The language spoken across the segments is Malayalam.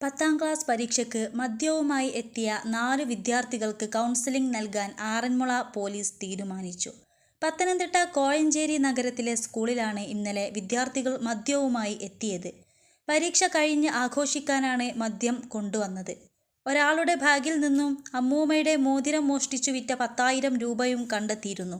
പത്താം ക്ലാസ് പരീക്ഷയ്ക്ക് മദ്യവുമായി എത്തിയ നാല് വിദ്യാർത്ഥികൾക്ക് കൗൺസിലിംഗ് നൽകാൻ ആറന്മുള പോലീസ് തീരുമാനിച്ചു. പത്തനംതിട്ട കോഴഞ്ചേരി നഗരത്തിലെ സ്കൂളിലാണ് ഇന്നലെ വിദ്യാർത്ഥികൾ മദ്യവുമായി എത്തിയത്. പരീക്ഷ കഴിഞ്ഞ് ആഘോഷിക്കാനാണ് മദ്യം കൊണ്ടുവന്നത്. ഒരാളുടെ ബാഗിൽ നിന്നും അമ്മൂമ്മയുടെ മോതിരം മോഷ്ടിച്ചു വിറ്റ പത്തായിരം രൂപയും കണ്ടെത്തിയിരുന്നു.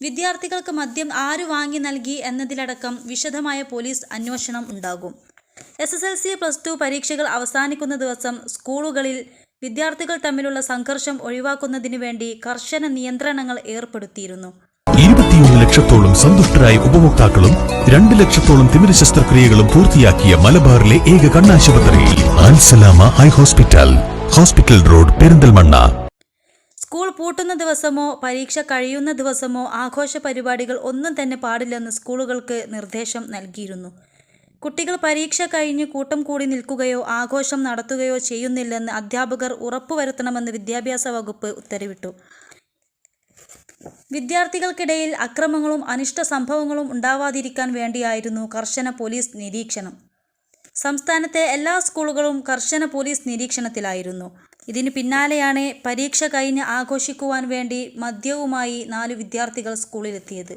വിദ്യാർത്ഥികൾക്ക് മദ്യം ആര് വാങ്ങി നൽകി എന്നതിലടക്കം വിശദമായ പോലീസ് അന്വേഷണം ഉണ്ടാകും. S S L C plus two പരീക്ഷകൾ അവസാനിക്കുന്ന ദിവസം സ്കൂളുകളിൽ വിദ്യാർത്ഥികൾ തമ്മിലുള്ള സംഘർഷം ഒഴിവാക്കുന്നതിന് വേണ്ടി കർശന നിയന്ത്രണങ്ങൾ ഏർപ്പെടുത്തിയിരുന്നു. ഇരുപത്തിയൊന്ന് ലക്ഷത്തോളം സന്തുഷ്ടരായ ഉപഭോക്താക്കളും രണ്ട് ലക്ഷത്തോളം തിമിര ശസ്ത്രക്രിയകളും പൂർത്തിയാക്കിയ മലബാറിലെ ഏക കണ്ണാശുപത്രി ആൻസലാമ eye hospital hospital road Perinthalmanna. School പൂട്ടുന്ന ദിവസമോ പരീക്ഷ കഴിയുന്ന ദിവസമോ ആഘോഷ പരിപാടികൾ ഒന്നും തന്നെ പാടില്ലെന്ന് സ്കൂളുകൾക്ക് നിർദ്ദേശം നൽകിയിരുന്നു. കുട്ടികൾ പരീക്ഷ കഴിഞ്ഞ് കൂട്ടം കൂടി നിൽക്കുകയോ ആഘോഷം നടത്തുകയോ ചെയ്യുന്നില്ലെന്ന് അധ്യാപകർ ഉറപ്പുവരുത്തണമെന്ന് വിദ്യാഭ്യാസ വകുപ്പ് ഉത്തരവിട്ടു. വിദ്യാർത്ഥികൾക്കിടയിൽ അക്രമങ്ങളും അനിഷ്ട സംഭവങ്ങളും ഉണ്ടാവാതിരിക്കാൻ വേണ്ടിയായിരുന്നു കർശന പോലീസ് നിരീക്ഷണം. സംസ്ഥാനത്തെ എല്ലാ സ്കൂളുകളും കർശന പോലീസ് നിരീക്ഷണത്തിലായിരുന്നു. ഇതിന് പിന്നാലെയാണ് പരീക്ഷ കഴിഞ്ഞ് ആഘോഷിക്കുവാൻ വേണ്ടി മദ്യവുമായി നാല് വിദ്യാർത്ഥികൾ സ്കൂളിലെത്തിയത്.